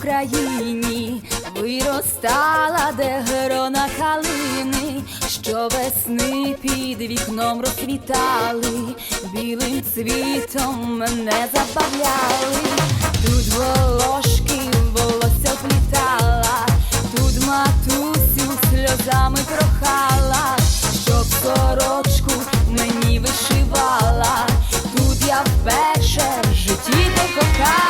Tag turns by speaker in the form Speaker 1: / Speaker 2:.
Speaker 1: Україні виростала, де грона калини, що весни під вікном розквітали, білим цвітом мене забавляли, тут волошки волосся плітала, тут матусю сльозами прохала, щоб сорочку мені вишивала, тут я вперше в житті покохала.